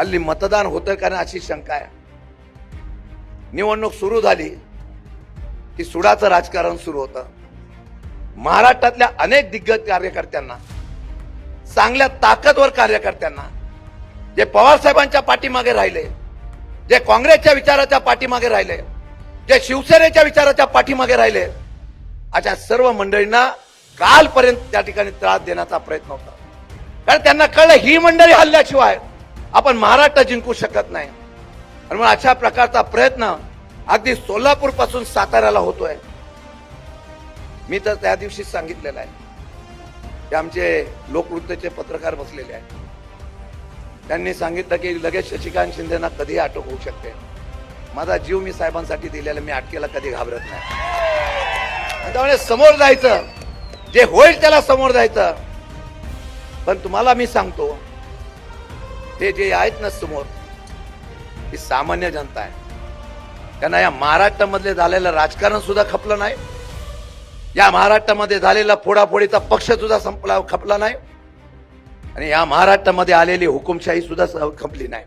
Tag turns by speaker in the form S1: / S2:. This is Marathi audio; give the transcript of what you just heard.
S1: हल्ली मतदान होतं का नाही अशी शंका आहे निवडणूक सुरू झाली की सुडाचं राजकारण सुरू होतं महाराष्ट्रातल्या अनेक दिग्गज कार्यकर्त्यांना चांगल्या ताकदवर कार्यकर्त्यांना जे पवारसाहेबांच्या पाठीमागे राहिले जे काँग्रेसच्या विचाराच्या पाठीमागे राहिले जे शिवसेनेच्या विचाराच्या पाठीमागे राहिले अशा सर्व मंडळींना कालपर्यंत त्या ठिकाणी त्रास देण्याचा प्रयत्न होता कारण त्यांना कळलं ही मंडळी हल्ल्याशिवाय आपण महाराष्ट्र जिंकू शकत नाही. आणि मग अशा प्रकारचा प्रयत्न अगदी सोलापूरपासून साताऱ्याला होतोय. मी तर त्या दिवशी सांगितलेलं आहे. ते आमचे लोकवृत्तचे पत्रकार बसलेले आहेत. त्यांनी सांगितलं की लगेच शशिकांत शिंदेना कधीही अटक होऊ शकते. माझा जीव मी साहेबांसाठी दिलेला मी अटकेला कधी घाबरत नाही. आणि त्यामुळे समोर जायचं जे होईल त्याला समोर जायचं. पण तुम्हाला मी सांगतो ते जे आहेत ना समोर ही सामान्य जनता आहे. त्यांना या महाराष्ट्रामधले झालेलं राजकारण सुद्धा खपलं नाही. या महाराष्ट्रामध्ये झालेला फोडाफोडीचा पक्ष सुद्धा संपला खपला नाही. आणि या महाराष्ट्रामध्ये आलेली हुकुमशाही सुद्धा खपली नाही.